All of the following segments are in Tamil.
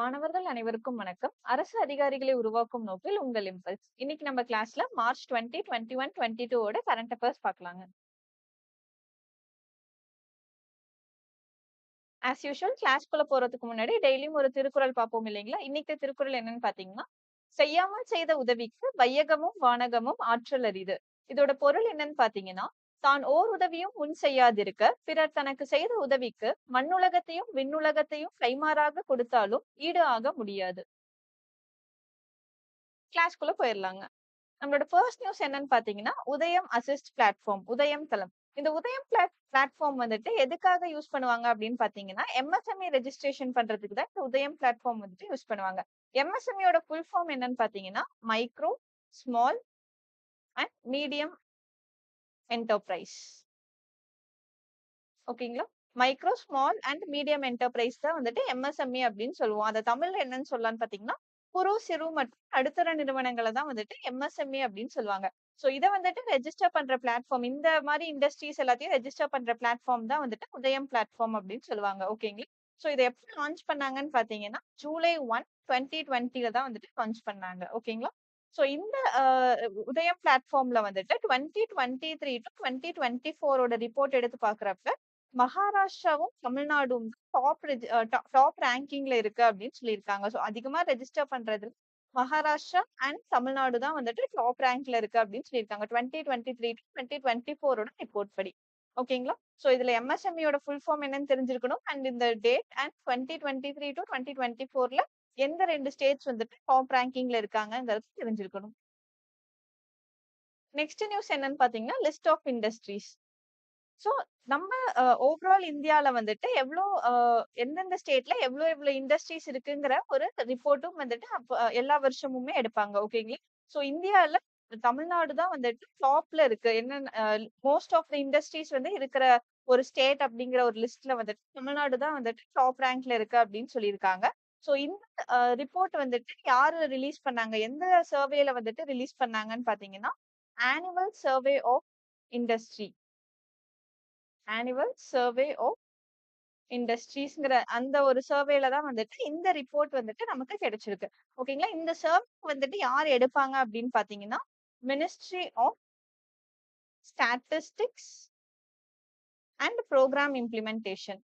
மாணவர்கள் அனைவருக்கும் வணக்கம். அரசு அதிகாரிகளை உருவாக்கும் நோக்கில் உங்கள் இம்பல்ஸ். இன்னைக்கு நம்ம கிளாஸ்ல மார்ச் 20, 21, 22 ஓட கரண்ட் அஃபேர்ஸ் பார்க்கலாங்க. ஆஸ் யூஷுவல் கிளாஸ்க்குள்ள போறதுக்கு முன்னாடி டெய்லியும் ஒரு திருக்குறள் பார்ப்போம் இல்லைங்களா? இன்னைக்கு திருக்குறள் என்னன்னு பாத்தீங்கன்னா செய்யாமல் செய்த உதவிக்கு வையகமும் வானகமும் ஆற்றல் அறிது இதோட பொருள் என்னன்னு பாத்தீங்கன்னா தான் ஓர் உதவியும் முன் செய்யாதிருக்க, பிறர் தனக்கு செய்த உதவிக்கு மண்ணுலகத்தையும் விண்ணுலகத்தையும் கைமாறாக கொடுத்தாலும் ஈடு ஆக முடியாது. கிளாஸ்க்குள்ள போயிடலாங்க நம்மளோட ஃபர்ஸ்ட் நியூஸ் என்னன்னு பாத்தீங்கன்னா உதயம் அசிஸ்ட் பிளாட்ஃபார்ம் உதயம் தளம். இந்த உதயம் பிளாட் பிளாட்ஃபார்ம் வந்துட்டு எதுக்காக யூஸ் பண்ணுவாங்க அப்படின்னு பாத்தீங்கன்னா எம்எஸ்எம்இ ரெஜிஸ்ட்ரேஷன் பண்றதுக்கு தான் இந்த உதயம் பிளாட்ஃபார்ம் வந்துட்டு யூஸ் பண்ணுவாங்க. எம்எஸ்எம்இயோட ஃபுல் ஃபார்ம் என்னன்னு பாத்தீங்கன்னா micro, small and medium enterprise. ஓகேங்களா? Micro, small and medium enterprise தான் வந்துட்டு எம்எஸ்எம்இ அப்படின்னு சொல்லுவோம். அதை தமிழ்ல என்னன்னு சொல்லலாம்னு பார்த்தீங்கன்னா, குறு, சிறு மற்றும் நடுத்தர நிறுவனங்களை தான் வந்துட்டு எம்எஸ்எம்இ அப்படின்னு சொல்லுவாங்க. ஸோ இதை வந்துட்டு ரெஜிஸ்டர் பண்ற பிளாட்ஃபார்ம் இந்த மாதிரி இண்டஸ்ட்ரீஸ் எல்லாத்தையும் ரெஜிஸ்டர் பண்ற பிளாட்ஃபார்ம் தான் வந்துட்டு உதயம் பிளாட்ஃபார்ம் அப்படின்னு சொல்லுவாங்க. ஓகேங்களா? ஸோ இதை எப்படி லான்ச் பண்ணாங்கன்னு பார்த்தீங்கன்னா, ஜூலை 1, 2020ல தான் வந்துட்டு லான்ச் பண்ணாங்க. ஓகேங்களா? ஸோ இந்த உதயம் பிளாட்ஃபார்ம்ல வந்துட்டு 2023 டூ 2024 ஓட ரிப்போர்ட் எடுத்து பாக்குறப்ப மகாராஷ்டிராவும், தமிழ்நாடும் டாப் டா டாப் ரேங்கிங்ல இருக்கு அப்படின்னு சொல்லியிருக்காங்க. ஸோ அதிகமா ரெஜிஸ்டர் பண்றது மகாராஷ்டிரா அண்ட் தமிழ்நாடு தான் வந்துட்டு டாப் ரேங்க்ல இருக்கு அப்படின்னு சொல்லியிருக்காங்க. 2023 டூ 2024 ஓட ரிப்போர்ட் படி. ஓகேங்களா? ஸோ இதுல எம்எஸ்எம்இயோட ஃபுல் ஃபார்ம் என்னன்னு தெரிஞ்சிருக்கணும். அண்ட் இந்த date and twenty twenty three to twenty twenty ஃபோர்ல எந்த ரெண்டு ஸ்டேட்ஸ் வந்துட்டு டாப் ரேங்கிங்ல இருக்காங்கங்கிறது தெரிஞ்சிருக்கணும். நெக்ஸ்ட் நியூஸ் என்னன்னு பார்த்தீங்கன்னா, லிஸ்ட் ஆஃப் இண்டஸ்ட்ரீஸ். ஸோ நம்ம ஓவரால் இந்தியால வந்துட்டு எவ்வளோ எந்தெந்த ஸ்டேட்ல எவ்வளோ எவ்வளோ இண்டஸ்ட்ரீஸ் இருக்குங்கிற ஒரு ரிப்போர்ட்டும் வந்துட்டு எல்லா வருஷமுமே எடுப்பாங்க. ஓகேங்களா? ஸோ இந்தியாவில் தமிழ்நாடு தான் வந்துட்டு டாப்ல இருக்கு. என்னென்ன மோஸ்ட் ஆஃப் த இண்டஸ்ட்ரீஸ் வந்து இருக்கிற ஒரு ஸ்டேட் அப்படிங்கிற ஒரு லிஸ்ட்ல வந்துட்டு தமிழ்நாடு தான் வந்துட்டு டாப் ரேங்க்ல இருக்கு அப்படின்னு சொல்லியிருக்காங்க. ஸோ இந்த ரிப்போர்ட் வந்துட்டு யாரு ரிலீஸ் பண்ணாங்க? எந்த சர்வேல வந்துட்டு ரிலீஸ் பண்ணாங்கன்னு பார்த்தீங்கன்னா, annual survey of industry. Annual survey of இண்டஸ்ட்ரீஸ்ங்கிற அந்த ஒரு சர்வேல தான் வந்துட்டு இந்த ரிப்போர்ட் வந்துட்டு நமக்கு கிடைச்சிருக்கு. ஓகேங்களா? இந்த சர்வே வந்துட்டு யார் எடுப்பாங்க அப்படின்னு பார்த்தீங்கன்னா, ministry of statistics and programme implementation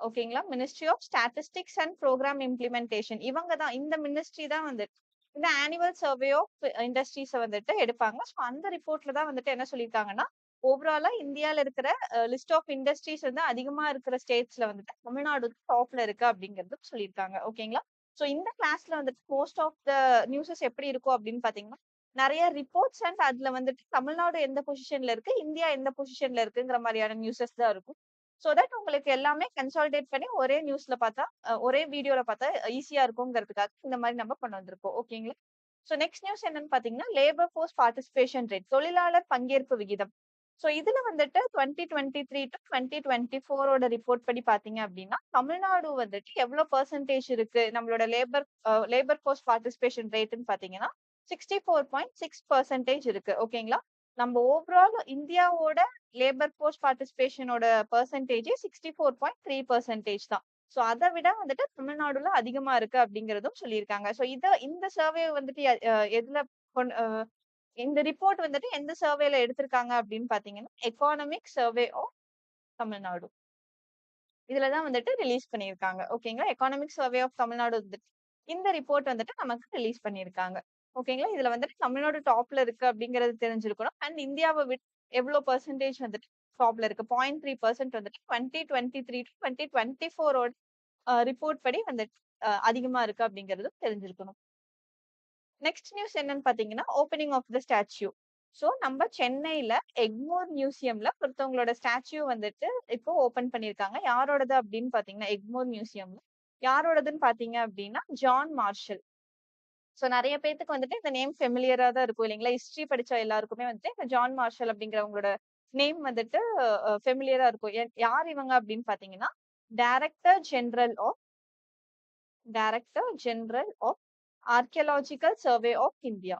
ஓகேங்களா? Ministry of statistics and programme implementation இவங்க தான் இந்த மினிஸ்ட்ரி தான் வந்துட்டு இந்த ஆனுவல் சர்வே ஆஃப் இண்டஸ்ட்ரீஸ வந்துட்டு எடுப்பாங்க. சோ அந்த ரிப்போர்ட்ல தான் வந்துட்டு என்ன சொல்லியிருக்காங்கன்னா, ஓவராலா இந்தியால இருக்கிற லிஸ்ட் ஆஃப் இண்டஸ்ட்ரீஸ் வந்து அதிகமா இருக்கிற ஸ்டேட்ஸ்ல வந்துட்டு தமிழ்நாடு டாப்ல இருக்கு அப்படிங்கிறது சொல்லியிருக்காங்க. ஓகேங்களா? சோ இந்த கிளாஸ்ல வந்துட்டு மோஸ்ட் ஆஃப் த நியூஸஸ் எப்படி இருக்கும் அப்படின்னு பாத்தீங்கன்னா நிறைய ரிப்போர்ட்ஸ் அண்ட் அதுல வந்துட்டு தமிழ்நாடு எந்த பொசிஷன்ல இருக்கு, இந்தியா எந்த பொசிஷன்ல இருக்குங்கிற மாதிரியான நியூஸஸ் தான் இருக்கும். சோ தட் உங்களுக்கு எல்லாமே கன்சாலிடேட் பண்ணி ஒரே நியூஸ்ல பார்த்தா ஒரே வீடியோல பார்த்தா ஈஸியா இருக்குங்கிறதுக்காக இந்த மாதிரி நம்ம கொண்டு வந்திருக்கோம். ஓகேங்களா? சோ நெக்ஸ்ட் நியூஸ் என்னன்னு பாத்தீங்கன்னா லேபர் ஃபோர்ஸ் பார்ட்டிசிபேஷன் ரேட் தொழிலாளர் பங்கேற்பு விகிதம். சோ இதுல வந்துட்டு twenty twenty three to twenty twenty ஃபோரோட ரிப்போர்ட் படி பாத்தீங்க அப்படின்னா, தமிழ்நாடு வந்துட்டு எவ்வளவு பெர்சன்டேஜ் இருக்கு நம்மளோட லேபர் லேபர் ஃபோர்ஸ் பார்ட்டிசிபேஷன் ரேட்டுன்னு பாத்தீங்கன்னா sixty four point six percentage இருக்கு. ஓகேங்களா? நம்ம ஓவரால் இந்தியாவோட labour force பார்ட்டிசிபேஷனோட percentage sixty four point three percentage தான். ஸோ அதை விட வந்துட்டு தமிழ்நாடுல அதிகமா இருக்கு அப்படிங்கிறதும் சொல்லியிருக்காங்க. ஸோ இதை இந்த சர்வே வந்துட்டு எதுல கொண் இந்த ரிப்போர்ட் வந்துட்டு எந்த சர்வேல எடுத்திருக்காங்க அப்படின்னு பார்த்தீங்கன்னா, எக்கானமிக் சர்வே ஆஃப் தமிழ்நாடு. இதுலதான் வந்துட்டு ரிலீஸ் பண்ணியிருக்காங்க. ஓகேங்களா? எக்கானமிக் சர்வே ஆஃப் தமிழ்நாடு வந்துட்டு இந்த ரிப்போர்ட் வந்துட்டு நமக்கு ரிலீஸ் பண்ணியிருக்காங்க. ஓகேங்களா? இதுல வந்துட்டு தமிழ்நாடு டாப்ல இருக்கு அப்படிங்கிறது தெரிஞ்சிருக்கணும். அண்ட் இந்தியாவை விட எவ்வளவு பெர்சன்டேஜ் வந்துட்டு டாப்ல இருக்கு. 0.3% வந்துட்டு twenty twenty three to twenty twenty ஃபோரோட ரிப்போர்ட் படி வந்துட்டு அதிகமா இருக்கு அப்படிங்கிறதும் தெரிஞ்சிருக்கணும். நெக்ஸ்ட் நியூஸ் என்னன்னு பாத்தீங்கன்னா opening of the statue. So நம்ம சென்னையில எக்மோர் மியூசியம்ல ஒருத்தவங்களோட ஸ்டாச்சு வந்துட்டு இப்போ ஓப்பன் பண்ணியிருக்காங்க. யாரோடது அப்படின்னு பாத்தீங்கன்னா எக்மோர் மியூசியம்ல யாரோடதுன்னு பார்த்தீங்க அப்படின்னா, ஜான் மார்ஷல். சோ நிறைய பேத்துக்கு வந்துட்டு இந்த நேம் ஃபெமிலியரா தான் இருக்கும் இல்லைங்களா? ஹிஸ்டரி படிச்ச எல்லாருக்குமே வந்துட்டு இந்த ஜான் மார்ஷல் அப்படிங்கிறவங்களோட நேம் வந்துட்டு ஃபெமிலியரா இருக்கும். யார் இவங்க அப்படின்னு பாத்தீங்கன்னா director general of director general of archaeological survey of India.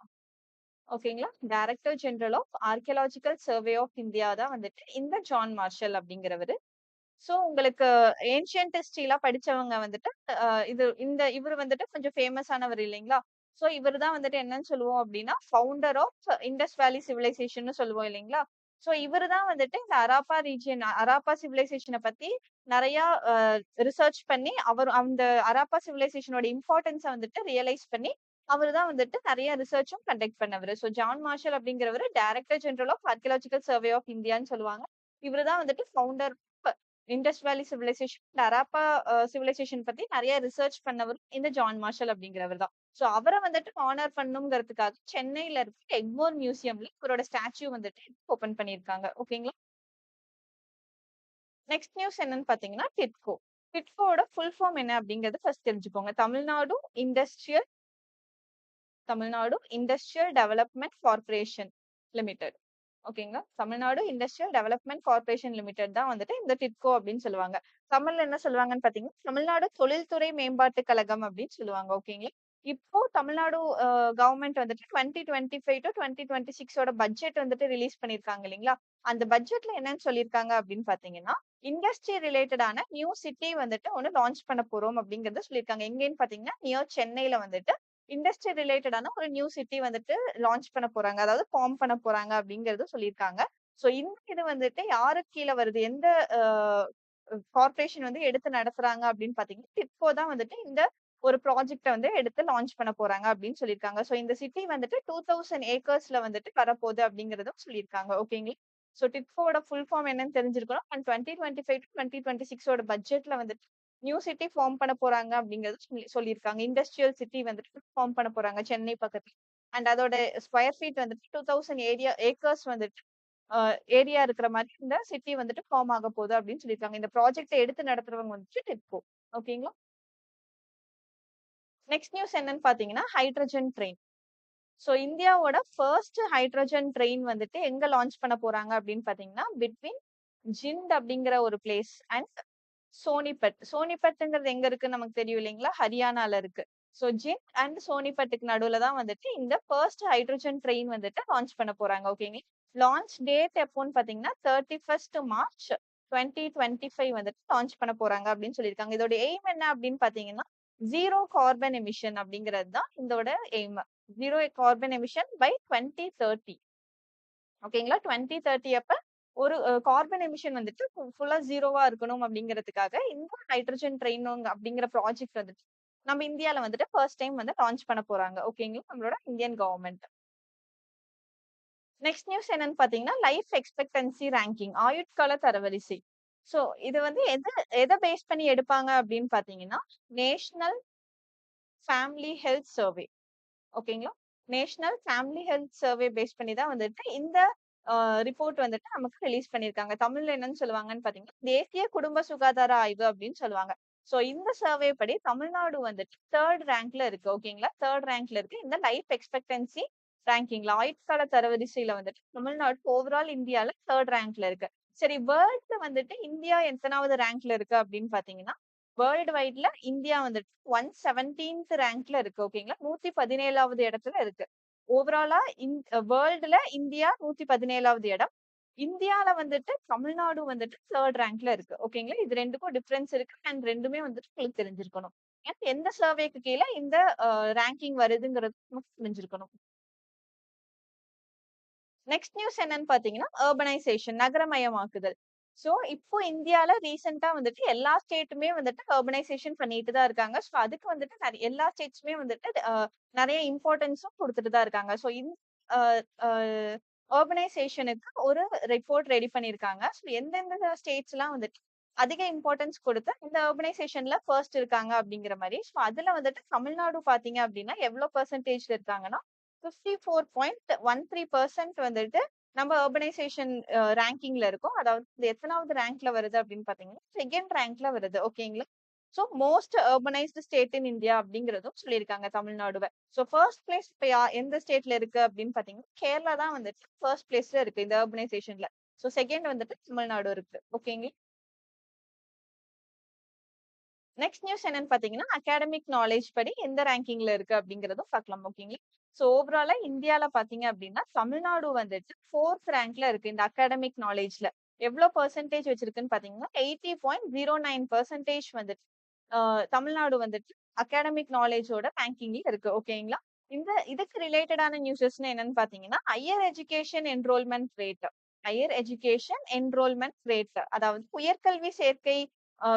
ஓகேங்களா? Director general of archaeological survey of India தான் வந்துட்டு இந்த ஜான் மார்ஷல் அப்படிங்கிறவரு. சோ உங்களுக்கு ஏன்ஷியன்ட் ஹிஸ்டரிலாம் படிச்சவங்க வந்துட்டு இது இந்த இவரு வந்துட்டு கொஞ்சம் ஃபேமஸ் ஆனவர் இல்லைங்களா? சோ இவர் தான் வந்துட்டு என்னன்னு சொல்லுவோம் அப்படின்னா ஃபவுண்டர் ஆஃப் இண்டஸ் வேலி சிவிலைசேஷன்னு சொல்லுவோம் இல்லைங்களா? சோ இவர் தான் வந்துட்டு இந்த ஹராப்பா ரீஜியன் அராப்பா சிவிலைசேஷனை பத்தி நிறைய ரிசர்ச் பண்ணி, அவர் அந்த ஹராப்பா சிவிலைசேஷனோட இம்பார்ட்டன்ஸை வந்துட்டு ரியலைஸ் பண்ணி, அவர் தான் வந்துட்டு நிறைய ரிசர்ச்சும் கண்டக்ட் பண்ணவர் so John Marshall அப்படிங்கிறவரு director general of archaeological survey of இந்தியான்னு சொல்லுவாங்க. இவர் தான் வந்துட்டு founder Indus valley civilisation, Harappa civilisation பத்தி நிறைய ரிசர்ச் பண்ணவர் இந்த ஜான் மார்ஷல் அப்படிங்கிறவர் தான். ஸோ அவரை வந்துட்டு ஹானர் பண்ணுங்கிறதுக்காக சென்னையில இருக்க எக்மோர் மியூசியம்ல இவரோட ஸ்டாச்சு வந்துட்டு ஓப்பன் பண்ணியிருக்காங்க. ஓகேங்களா? நெக்ஸ்ட் நியூஸ் என்னன்னு பாத்தீங்கன்னா டிட்கோ. டிட்கோட ஃபுல் ஃபார்ம் என்ன அப்படிங்கறது ஃபர்ஸ்ட் தெரிஞ்சுக்கோங்க. Tamil Nadu industrial Tamil Nadu industrial development corporation limited. ஓகேங்களா? Tamil Nadu industrial development corporation limited தான் வந்துட்டு இந்த டிட்கோ அப்படின்னு சொல்லுவாங்க. தமிழ்ல என்ன சொல்லுவாங்கன்னு பாத்தீங்கன்னா தமிழ்நாடு தொழில்துறை மேம்பாட்டு கழகம் அப்படின்னு சொல்லுவாங்க. ஓகேங்களா? இப்போ தமிழ்நாடு கவர்மெண்ட் வந்துட்டு twenty twenty five to twenty twenty சிக்ஸோட budget வந்துட்டு ரிலீஸ் பண்ணிருக்காங்க இல்லைங்களா? அந்த பட்ஜெட்ல என்னன்னு சொல்லியிருக்காங்க அப்படின்னு பார்த்தீங்கன்னா, இண்டஸ்ட்ரி ரிலேட்டடான நியூ சிட்டி வந்துட்டு ஒன்று லான்ச் பண்ண போறோம் அப்படிங்கறத சொல்லியிருக்காங்க. எங்கேன்னு பார்த்தீங்கன்னா, நியர் சென்னையில வந்துட்டு இண்டஸ்ட்ரி ரிலேட்டடான ஒரு நியூ சிட்டி வந்துட்டு லான்ச் பண்ண போறாங்க. அதாவது ஃபார்ம் பண்ண போறாங்க அப்படிங்கிறது சொல்லியிருக்காங்க. ஸோ இந்த இது வந்துட்டு யாருக்கு கீழே வருது? எந்த கார்பரேஷன் வந்து எடுத்து நடத்துறாங்க அப்படின்னு பார்த்தீங்கன்னா, டிட்கோ தான் வந்துட்டு இந்த ஒரு ப்ராஜெக்ட்ட வந்து எடுத்து லான்ச் பண்ண போறாங்க அப்படின்னு சொல்லியிருக்காங்க. ஸோ இந்த சிட்டி வந்துட்டு 2000 ஏக்கர்ஸ்ல வந்துட்டு வரப்போகுது அப்படிங்கிறதும் சொல்லியிருக்காங்க. ஓகேங்களா? ஸோ டிப்போட ஃபுல் ஃபார்ம் என்னன்னு தெரிஞ்சிருக்கணும். And twenty twenty five twenty twenty சிக்ஸோட பட்ஜெட்ல வந்துட்டு நியூ சிட்டி ஃபார்ம் பண்ண போறாங்க அப்படிங்கிறது சொல்லி சொல்லியிருக்காங்க. இண்டஸ்ட்ரியல் சிட்டி வந்துட்டு ஃபார்ம் பண்ண போறாங்க சென்னை பக்கத்துல. அண்ட் அதோட ஸ்கொயர் ஃபீட் வந்துட்டு 2000 ஏரியா ஏக்கர்ஸ் வந்துட்டு ஏரியா இருக்கிற மாதிரி இந்த சிட்டி வந்துட்டு ஃபார்ம் ஆக போகுது அப்படின்னு சொல்லியிருக்காங்க. இந்த ப்ராஜெக்டை எடுத்து நடத்துறவங்க வந்துட்டு டிட்கோ. ஓகேங்களா? நெக்ஸ்ட் நியூஸ் என்னன்னு பார்த்தீங்கன்னா, ஹைட்ரஜன் ட்ரெயின். ஸோ இந்தியாவோட ஃபர்ஸ்ட் ஹைட்ரஜன் ட்ரெயின் வந்துட்டு எங்க லான்ச் பண்ண போறாங்க அப்படின்னு பார்த்தீங்கன்னா, பிட்வீன் ஜிண்ட் அப்படிங்கிற ஒரு பிளேஸ் அண்ட் சோனிபட். சோனிபட்டுங்கிறது எங்க இருக்குன்னு நமக்கு தெரியும் இல்லைங்களா? ஹரியானால இருக்கு. ஸோ ஜிண்ட் அண்ட் சோனிபட்டுக்கு நடுவில் தான் வந்துட்டு இந்த ஃபர்ஸ்ட் ஹைட்ரஜன் ட்ரெயின் வந்துட்டு லான்ச் பண்ண போறாங்க. ஓகேங்களா? லான்ச் டேட் எப்போன்னு பார்த்தீங்கன்னா, 31 மார்ச் 2025 வந்துட்டு லான்ச் பண்ண போறாங்க அப்படின்னு சொல்லியிருக்காங்க. இதோட எய்ம் என்ன அப்படின்னு பார்த்தீங்கன்னா, ஜீரோ கார்பன் எமிஷன் அப்படிங்கிறது தான் இதோட aim. Zero carbon emission by 2030. ஓகேங்களா? 2030 அப்ப ஒரு கார்பன் எமிஷன் வந்துட்டு ஃபுல்லா ஜீரோவா இருக்கணும் அப்படிங்கிறதுக்காக இந்த ஹைட்ரஜன் ட்ரெயின் அப்படிங்கிற ப்ராஜெக்ட் வந்துட்டு நம்ம இந்தியால வந்துட்டு ஃபர்ஸ்ட் டைம் வந்து லான்ச் பண்ண போறாங்க. ஓகேங்களா? நம்மளோட இந்தியன் கவர்மெண்ட் நெக்ஸ்ட் நியூஸ் என்னன்னு பார்த்தீங்கன்னா, லைஃப் எக்ஸ்பெக்டன்சி ரேங்கிங் ஆயுட்கால தரவரிசை. சோ இது வந்து எது எதை பேஸ் பண்ணி எடுப்பாங்க அப்படின்னு பார்த்தீங்கன்னா, நேஷ்னல் ஃபேமிலி ஹெல்த் சர்வே. ஓகேங்களா? National family health survey base பண்ணி தான் வந்துட்டு இந்த ரிப்போர்ட் வந்துட்டு நமக்கு ரிலீஸ் பண்ணியிருக்காங்க. தமிழ்ல என்னன்னு சொல்லுவாங்கன்னு பார்த்தீங்கன்னா, தேசிய குடும்ப சுகாதார ஆய்வு அப்படின்னு சொல்லுவாங்க. ஸோ இந்த சர்வே படி தமிழ்நாடு வந்துட்டு தேர்ட் ரேங்க்ல இருக்கு. ஓகேங்களா? தேர்ட் ரேங்க்ல இருக்கு. இந்த லைஃப் எக்ஸ்பெக்டன்சி ரேங்கிங்ல ஆயுட்கால தரவரிசையில வந்துட்டு தமிழ்நாடு ஓவரால் இந்தியால தேர்ட் ரேங்க்ல இருக்கு. சரி வேர்ல்ட்ல வந்துட்டு இந்தியா எத்தனாவது ரேங்க்ல இருக்கு அப்படின்னு பாத்தீங்கன்னா வேர்ல்டு வைட்ல இந்தியா வந்துட்டு 117த் ரேங்க்ல இருக்கு. ஓகேங்களா? 117வது இடத்துல இருக்கு. ஓவராலா இந் வேர்ல்டுல இந்தியா 117வது இடம். இந்தியால வந்துட்டு தமிழ்நாடு வந்துட்டு தேர்ட் ரேங்க்ல இருக்கு. ஓகேங்களா? இது ரெண்டுக்கும் டிஃபரன்ஸ் இருக்கு. அண்ட் ரெண்டுமே வந்துட்டு உங்களுக்கு தெரிஞ்சிருக்கணும். எந்த சர்வேக்கு கீழ இந்த ரேங்கிங் வருதுங்கிறது நமக்கு தெரிஞ்சிருக்கணும். நெக்ஸ்ட் நியூஸ் என்னன்னு பாத்தீங்கன்னா அர்பனைசேஷன் நகரமயமாக்குதல். சோ இப்போ இந்தியால ரீசென்ட்டா வந்துட்டு எல்லா ஸ்டேட்டுமே வந்துட்டு அர்பனைசேஷன் பண்ணிட்டு தான் இருக்காங்க. ஸோ அதுக்கு வந்துட்டு நிறைய எல்லா ஸ்டேட்ஸுமே வந்துட்டு நிறைய இம்பார்ட்டன்ஸும் கொடுத்துட்டு தான் இருக்காங்க. ஸோ இந் அர்பனைசேஷனுக்கு ஒரு ரிப்போர்ட் ரெடி பண்ணியிருக்காங்க. ஸோ எந்தெந்த ஸ்டேட்ஸ்லாம் வந்துட்டு அதிக இம்பார்ட்டன்ஸ் கொடுத்து இந்த அர்பனைசேஷன்ல ஃபர்ஸ்ட் இருக்காங்க அப்படிங்கிற மாதிரி சோ அதுல வந்துட்டு தமிழ்நாடு பாத்தீங்க அப்படின்னா, எவ்வளோ பெர்சன்டேஜ்ல இருக்காங்கன்னா, 54.13% வந்துட்டு நம்ம அர்பனைசேஷன் ரேங்கிங்ல இருக்கும் அதாவது எத்தனாவது ரேங்க்ல வருது அப்படின்னு பாத்தீங்கன்னா செகண்ட் ரேங்க்ல வருது. ஓகேங்களா? So most urbanised state in India அப்படிங்கிறதும் சொல்லியிருக்காங்க தமிழ்நாடுவ. சோ ஃபர்ஸ்ட் பிளேஸ் இப்போ எந்த ஸ்டேட்ல இருக்கு அப்படின்னு பாத்தீங்கன்னா கேரளா தான் வந்துட்டு ஃபர்ஸ்ட் பிளேஸ்ல இருக்கு இந்த அர்பனைசேஷன்ல. சோ செகண்ட் வந்துட்டு தமிழ்நாடு இருக்கு. ஓகேங்களா? நெக்ஸ்ட் நியூஸ் என்னன்னு பாத்தீங்கன்னா அகாடமிக் நாலேஜ் படி எந்த ரேங்கிங்ல இருக்கு அப்படிங்கிறதும் பார்க்கலாம். ஓகேங்களா? ஸோ ஓவராலா இந்தியால பாத்தீங்க அப்படின்னா, தமிழ்நாடு வந்துட்டு ஃபோர்த் ரேங்க்ல இருக்கு இந்த அகாடமிக் நாலேஜ்ல எவ்வளோ பெர்சன்டேஜ் வச்சிருக்குன்னு பாத்தீங்கன்னா eighty point zero nine percentage வந்துட்டு தமிழ்நாடு வந்துட்டு அகாடமிக் நாலேஜோட ரேங்கிங்ல இருக்கு. ஓகேங்களா இந்த இதுக்கு ரிலேட்டடான நியூஸஸ்னு என்னன்னு பாத்தீங்கன்னா higher education enrolment rate higher education enrolment rate அதாவது உயர்கல்வி சேர்க்கை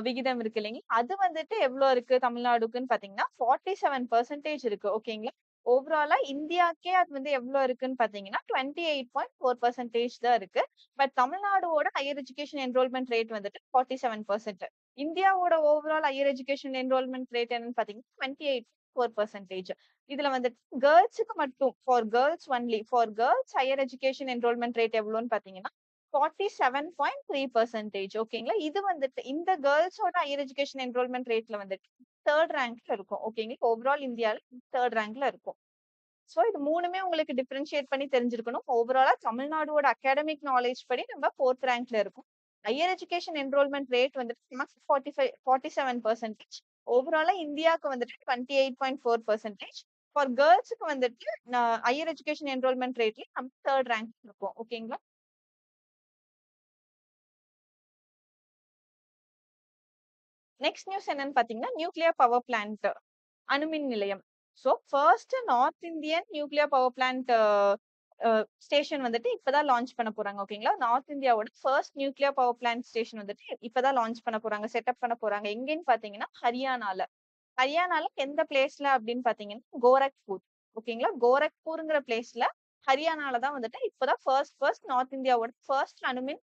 விகிதம் இருக்கு இல்லைங்களா அது வந்துட்டு எவ்வளவு இருக்கு தமிழ்நாடுக்குன்னு பாத்தீங்கன்னா ஃபார்ட்டி செவன் பர்சன்டேஜ் இருக்கு. ஓகேங்களா ஓவராலா இந்தியாக்கே அது வந்து எவ்வளவு இருக்குன்னு பாத்தீங்கன்னா twenty eight point four percentage தான் இருக்கு. பட் தமிழ்நாடோட ஹையர் எஜுகேஷன் என்ரோல்மெண்ட் ரேட் வந்துட்டு ஃபார்ட்டி செவன் பர்சன்ட் இந்தியாவோட overall higher education enrolment rate என்னன்னு பாத்தீங்கன்னா டுவெண்ட்டி எயிட் ஃபோர் பர்சன்டேஜ் இதுல வந்துட்டு கேர்ள்ஸுக்கு மட்டும் for girls only for girls higher education enrolment rate எவ்வளோன்னு பாத்தீங்கன்னா forty seven point three percentage ஓகேங்களா இது வந்துட்டு இந்த கேர்ள்ஸோட ஹையர் எஜுகேஷன் என்ரோல்மெண்ட் ரேட்ல வந்துட்டு தேர்ட் ரேங்க்ல இருக்கும். ஓகேங்களா ஓவரால் இந்தியாவில் தேர்ட் ரேங்க்ல இருக்கும். சோ இது மூணுமே உங்களுக்கு டிஃப்ரென்ஷியேட் பண்ணி தெரிஞ்சிருக்கணும். ஓவராலா தமிழ்நாடோட அகாடமிக் நாலேஜ் படி நம்ம ஃபோர்த் ரேங்க்ல இருக்கும். ஹையர் எஜுகேஷன் என்ரோல்மெண்ட் ரேட் வந்துட்டு forty five forty seven percentage ஓவராலா இந்தியாவுக்கு வந்துட்டு twenty eight point four percentage for கேர்ள்ஸுக்கு வந்துட்டு ஹையர் எஜுகேஷன் என்ரோல்மெண்ட் ரேட்லயும் நம்ம தேர்ட் ரேங்க் இருக்கும். ஓகேங்களா நெக்ஸ்ட் நியூஸ் என்னன்னு பாத்தீங்கன்னா நியூக்ளியர் பவர் பிளான்ட் அணுமின் நிலையம். So first north Indian nuclear power plant station வந்துட்டு இப்பதான் லான்ச் பண்ண போறாங்க ஓகேங்களா நார்த் இந்தியாவோட first nuclear power plant station வந்துட்டு இப்பதான் லான்ச் பண்ண போறாங்க செட்டப் பண்ண போறாங்க. எங்கன்னு பாத்தீங்கன்னா ஹரியானால. ஹரியானால எந்த பிளேஸ்ல அப்படின்னு பாத்தீங்கன்னா கோரக்பூர் ஓகேங்களா கோரக்பூர்ங்கிற பிளேஸ்ல ஹரியானால தான் வந்துட்டு இப்பதான் ஃபர்ஸ்ட் ஃபர்ஸ்ட் நார்த் இந்தியாவோட ஃபர்ஸ்ட் அணுமின்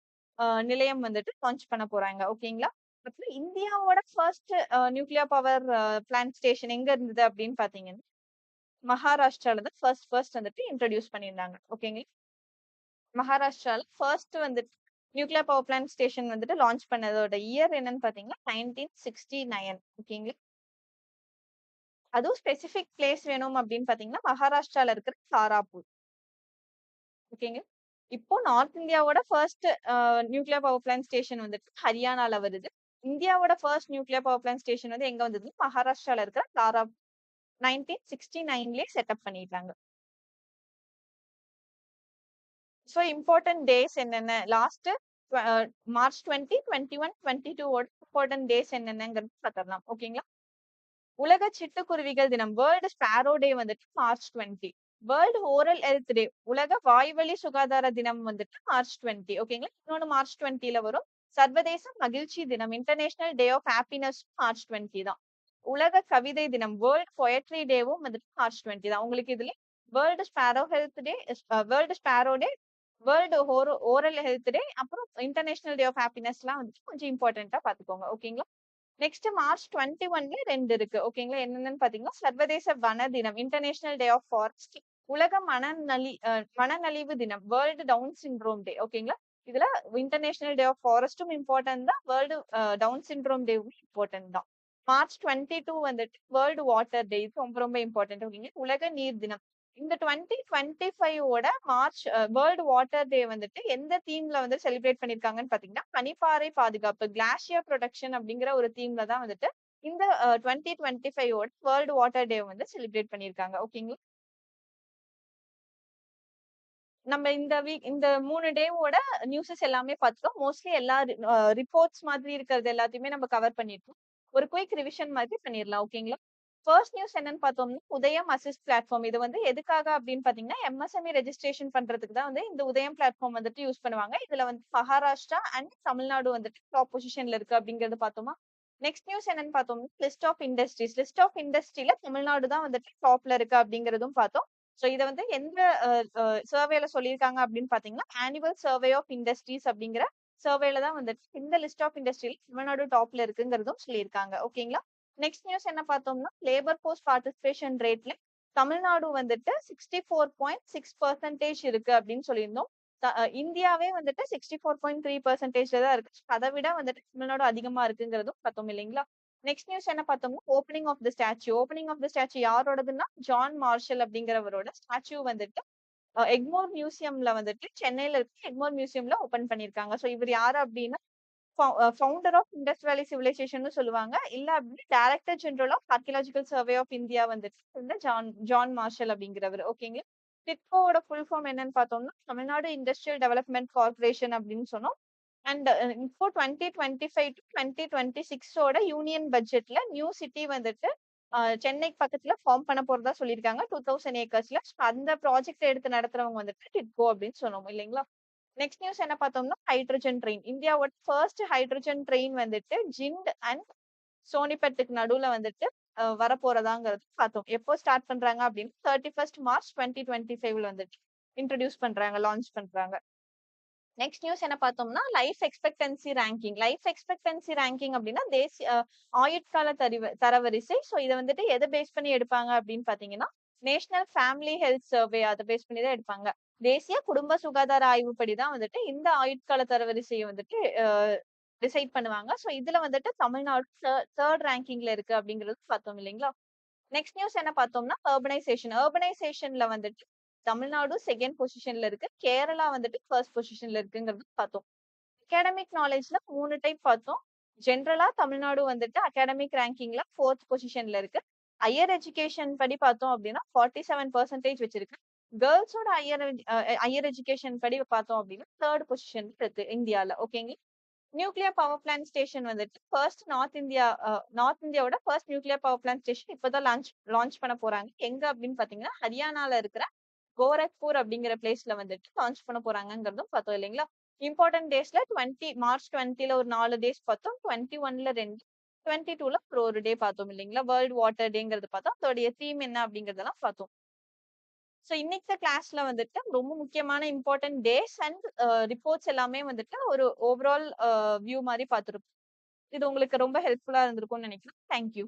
நிலையம் வந்துட்டு லான்ச் பண்ண போறாங்க ஓகேங்களா அப்புறம் இந்தியாவோட first nuclear power plant station எங்க இருந்தது அப்படின்னு பாத்தீங்கன்னா மகாராஷ்டிரால தான் ஃபர்ஸ்ட் ஃபர்ஸ்ட் வந்துட்டு இன்ட்ரடியூஸ் பண்ணியிருந்தாங்க. ஓகேங்களா மகாராஷ்டிரால ஃபர்ஸ்ட் வந்துட்டு நியூக்ளியர் பவர் பிளான்ட் ஸ்டேஷன் வந்துட்டு லான்ச் பண்ணதோட இயர் என்னன்னு பாத்தீங்கன்னா நைன்டீன் சிக்ஸ்டி நைன் ஓகேங்களா அதுவும் ஸ்பெசிபிக் பிளேஸ் வேணும் அப்படின்னு பாத்தீங்கன்னா மகாராஷ்டிரால இருக்கிற தாராப்பூர் ஓகேங்க இப்போ நார்த் இந்தியாவோட first nuclear power plant station வந்துட்டு ஹரியானால வருது. இந்தியாவோட first nuclear power plant station வந்து எங்க வந்தது? மகாராஷ்டிரால இருக்கிற தாரா நைன்டீன் சிக்ஸ்டி நைன்லயே செட்டப் பண்ணிட்டாங்க. ஸோ இம்பார்ட்டன்ட் டேஸ் என்னென்ன? Last March twenty twenty one twenty டூவோட இம்பார்ட்டன்ட் டேஸ் என்னென்னங்கிறது பார்த்துடலாம். ஓகேங்களா உலக சிட்டுக்குருவிகள் தினம் வேர்ல்டு ஸ்பாரோ டே வந்துட்டு March twenty world oral health day உலக வாய்வழி சுகாதார தினம் வந்துட்டு மார்ச் டுவெண்ட்டி ஓகேங்களா இன்னொன்று மார்ச் டுவெண்ட்டில வரும். சர்வதேச மகிழ்ச்சி தினம் international day of happiness March twenty தான். உலக கவிதை தினம் வேர்ல்ட் பொயட்ரி டேவும் வந்துட்டு மார்ச் டுவெண்ட்டி தான். உங்களுக்கு இதுல world sparrow health day world sparrow day world oral health day அப்புறம் இன்டர்நேஷனல் டே ஆஃப் ஹாப்பினஸ்லாம் வந்துட்டு கொஞ்சம் இம்பார்ட்டன்டா பாத்துக்கோங்க ஓகேங்களா நெக்ஸ்ட் மார்ச் டுவெண்ட்டி ஒன்ல ரெண்டு இருக்கு. ஓகேங்களா என்னென்னு பாத்தீங்கன்னா சர்வதேச வன தினம் இன்டர்நேஷனல் டே ஆஃப் ஃபாரஸ்ட் உலக மனநலி மனநலிவு தினம் வேர்ல்டு டவுன் சிண்ட்ரோம் டே ஓகேங்களா இதுல இன்டர்நேஷனல் டே ஆஃப் ஃபாரஸ்டும் இம்பார்ட்டன்ட் தான். வேர்ல்டு டவுன் சிண்ட்ரோம் டேவும் இம்பார்ட்டன்ட் தான். மார்ச் டுவெண்ட்டி டூ வந்துட்டு வேர்ல்டு வாட்டர் டே ரொம்ப ரொம்ப இம்பார்ட்டன்ட் ஓகேங்க? உலக நீர் தினம். இந்த டுவெண்ட்டி டுவெண்ட்டி ஃபைவோட மார்ச் வேர்ல்டு வாட்டர் டே வந்துட்டு எந்த தீம்ல வந்து செலிப்ரேட் பண்ணிருக்காங்கன்னு பாத்தீங்கன்னா பனிப்பாறை பாதுகாப்பு கிளாஷியர் ப்ரொடக்ஷன் அப்படிங்கிற ஒரு தீம்ல தான் வந்துட்டு இந்த டுவெண்ட்டி டுவெண்ட்டி ஃபைவோட வேர்ல்டு வாட்டர் டே வந்து செலிப்ரேட் பண்ணிருக்காங்க. ஓகேங்களா? நம்ம இந்த வீக் இந்த மூணு டேவோட நியூஸஸ் எல்லாமே பார்த்துட்டோம் மோஸ்ட்லி எல்லா ரிப்போர்ட்ஸ் மாதிரி இருக்கிறது எல்லாத்தையுமே நம்ம கவர் பண்ணிட்டோம். ஒரு குயிக் ரிவிஷன் மாதிரி பண்ணிடலாம் ஓகேங்களா ஃபர்ஸ்ட் நியூஸ் என்னன்னு பார்த்தோம்னா உதயம் அசிஸ்ட் பிளாட்ஃபார்ம் இது வந்து எதுக்காக அப்படின்னு பாத்தீங்கன்னா எம்எஸ்எம்இ ரெஜிஸ்ட்ரேஷன் பண்றதுக்கு தான் வந்து இந்த உதயம் பிளாட்ஃபார்ம் வந்துட்டு யூஸ் பண்ணுவாங்க. இதுல வந்து மகாராஷ்டிரா அண்ட் தமிழ்நாடு வந்துட்டு டாப் பொசிஷன்ல இருக்கு அப்படிங்கறது பார்த்தோமா? நெக்ஸ்ட் நியூஸ் என்னன்னு பார்த்தோம்னா list of industries list of இண்டஸ்ட்ரியில தமிழ்நாடு தான் வந்துட்டு டாப்ல இருக்கு அப்படிங்கறதும் பார்த்தோம். ஸோ இதை வந்து எந்த சர்வேல சொல்லியிருக்காங்க அப்படின்னு பாத்தீங்கன்னா ஆனுவல் சர்வே ஆஃப் இண்டஸ்ட்ரீஸ் அப்படிங்கிற சர்வேல தான் வந்துட்டு இந்த லிஸ்ட் ஆஃப் இண்டஸ்ட்ரியில் தமிழ்நாடு டாப்ல இருக்குங்கிறதும் சொல்லியிருக்காங்க. ஓகேங்களா நெக்ஸ்ட் நியூஸ் என்ன பார்த்தோம்னா லேபர் போஸ்ட் பார்ட்டிசிபேஷன் ரேட்ல தமிழ்நாடு வந்துட்டு sixty four point six percentage இருக்கு அப்படின்னு சொல்லியிருந்தோம். இந்தியாவே வந்துட்டு சிக்ஸ்டி ஃபோர் பாயிண்ட் த்ரீ பர்சன்டேஜ்ல தான் இருக்கு. அதை விட வந்துட்டு தமிழ்நாடு அதிகமா இருக்குங்கிறதும் பார்த்தோம் இல்லைங்களா? நெக்ஸ்ட் நியூஸ் என்ன பார்த்தோம்னா opening of the statue opening of the statue யாரோடதுன்னா John Marshall அப்படிங்கிறவரோட ஸ்டாச்சு வந்துட்டு எக்மோர் மியூசியம்ல வந்துட்டு சென்னையில இருக்க. எக்மோர் மியூசியம்ல ஓபன் பண்ணிருக்காங்க. ஸோ இவர் யாரு அப்படின்னா founder of Indus valley civilization சொல்லுவாங்க. இல்ல அப்படின்னு director general of archaeological survey of India வந்துட்டு இந்த ஜான் ஜான் மார்ஷல் அப்படிங்கிறவர். ஓகேங்களா டிட்கோவோட ஃபுல் ஃபார்ம் என்னன்னு பார்த்தோம்னா தமிழ்நாடு இண்டஸ்ட்ரியல் டெவலப்மெண்ட் கார்பரேஷன் அப்படின்னு சொன்னோம். அண்ட் இப்போ 2025 டு டுவெண்ட்டி டுவெண்ட்டி சிக்ஸோட யூனியன் பட்ஜெட்ல நியூ சிட்டி வந்துட்டு சென்னைக்கு பக்கத்துல ஃபார்ம் பண்ண போறதா சொல்லியிருக்காங்க. 2000 ஏக்கர்ஸ்ல. ஸோ அந்த ப்ராஜெக்ட் எடுத்து நடத்துறவங்க வந்துட்டு டிட்கோ அப்படின்னு சொன்னோம் இல்லைங்களா? நெக்ஸ்ட் நியூஸ் என்ன பார்த்தோம்னா, ஹைட்ரஜன் ட்ரெயின். இந்தியாவோட ஃபர்ஸ்ட் ஹைட்ரஜன் ட்ரெயின் வந்துட்டு ஜிண்ட் அண்ட் சோனிபட்டுக்கு நடுவுல வந்துட்டு வரப்போறதாங்கிறது பார்த்தோம். எப்போ ஸ்டார்ட் பண்றாங்க அப்படின்னு 31 மார்ச் 2025ல வந்துட்டு இன்ட்ரடியூஸ் பண்றாங்க, லான்ச் பண்றாங்க. நெக்ஸ்ட் நியூஸ் என்ன பார்த்தோம்னா, life expectancy ranking. Life expectancy ranking அப்படின்னா, தேசிய ஆயுட்கால தரிவ தரவரிசை. ஸோ இதை வந்துட்டு எதை பேஸ் பண்ணி எடுப்பாங்க அப்படின்னு பார்த்தீங்கன்னா, நேஷனல் ஃபேமிலி ஹெல்த் சர்வே அதை பேஸ் பண்ணி தான் எடுப்பாங்க. தேசிய குடும்ப சுகாதார ஆய்வுப்படி தான் வந்துட்டு இந்த ஆயுட்கால தரவரிசையை வந்துட்டு டிசைட் பண்ணுவாங்க. ஸோ இதுல வந்துட்டு தமிழ்நாடு தேர்ட் ரேங்கிங்ல இருக்கு அப்படிங்கிறது பார்த்தோம் இல்லைங்களா? நெக்ஸ்ட் நியூஸ் என்ன பார்த்தோம்னா, அர்பனைசேஷன். அர்பனைசேஷன்ல வந்துட்டு தமிழ்நாடு செகண்ட் பொசிஷன்ல இருக்கு. கேரளா வந்துட்டு ஃபர்ஸ்ட் பொசிஷன்ல இருக்குங்கிறது பார்த்தோம். அகாடமிக் நாலேஜ்ல மூணு டைப் பார்த்தோம். ஜென்ரலா தமிழ்நாடு வந்துட்டு அகாடமிக் ரேங்கிங்ல ஃபோர்த் பொசிஷன்ல இருக்கு. ஹையர் எஜுகேஷன் படி பார்த்தோம் அப்படின்னா 47% வச்சிருக்கு. கேர்ள்ஸோட ஹையர் ஹையர் எஜுகேஷன் படி பார்த்தோம் அப்படின்னா தேர்ட் பொசிஷன் இருக்கு இந்தியால. ஓகேங்களா? நியூக்ளியர் பவர் பிளான்ட் ஸ்டேஷன் வந்துட்டு ஃபர்ஸ்ட் நார்த் இந்தியா நார்த் இந்தியாவோட first nuclear power plant station இப்போதான் லான்ச் லான்ச் பண்ண போறாங்க. எங்க அப்படின்னு பாத்தீங்கன்னா ஹரியானால இருக்கிற கோரக்பூர் அப்படிங்கிற பிளேஸ்ல வந்துட்டு லான்ச் பண்ண போறாங்கங்கிறதும் பார்த்தோம் இல்லைங்களா? இம்பார்ட்டன்ட் டேஸ்ல 20 மார்ச் 20ல ஒரு நாலு டேஸ் பார்த்தோம். 21ல 2 22ல ஒரு ஒரு டே பார்த்தோம் இல்லைங்களா? வேர்ல்ட் வாட்டர் டேங்கிறது பார்த்தோம். அதோடைய தீம் என்ன அப்படிங்கறதெல்லாம் பார்த்தோம். ஸோ இன்னைக்கு கிளாஸ்ல வந்துட்டு ரொம்ப முக்கியமான இம்பார்ட்டன்ட் டேஸ் அண்ட் ரிப்போர்ட்ஸ் எல்லாமே வந்துட்டு ஒரு ஓவரால் வியூ மாதிரி பார்த்துருப்போம் இது உங்களுக்கு ரொம்ப ஹெல்ப்ஃபுல்லா இருந்திருக்கும்னு நினைக்கிறேன். Thank you.